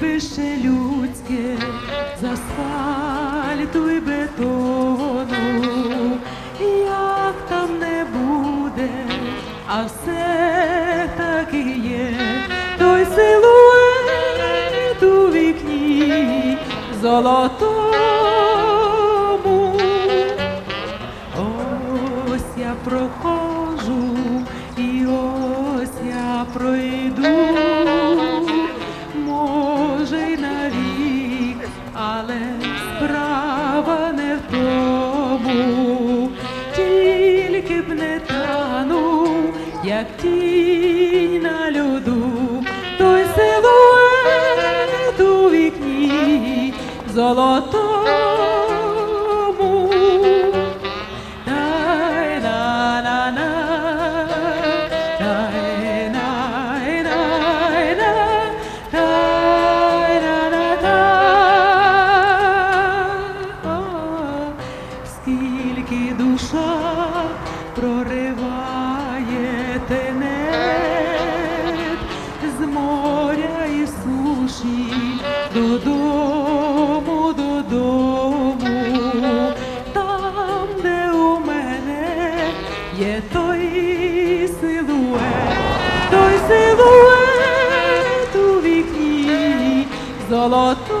вище людське з асфальту і бетону, як там не буде, а все так і є, той силует у вікні золотому. Ось я прохожу, і ось я проїду. Може й навік, але справа не в тому, тільки б не танув, як тінь на льоду, той силует у вікні золотому. Душа прориває тенет з моря і суші додому, додому, там, де у мене є той силует, той силует у вікні золото.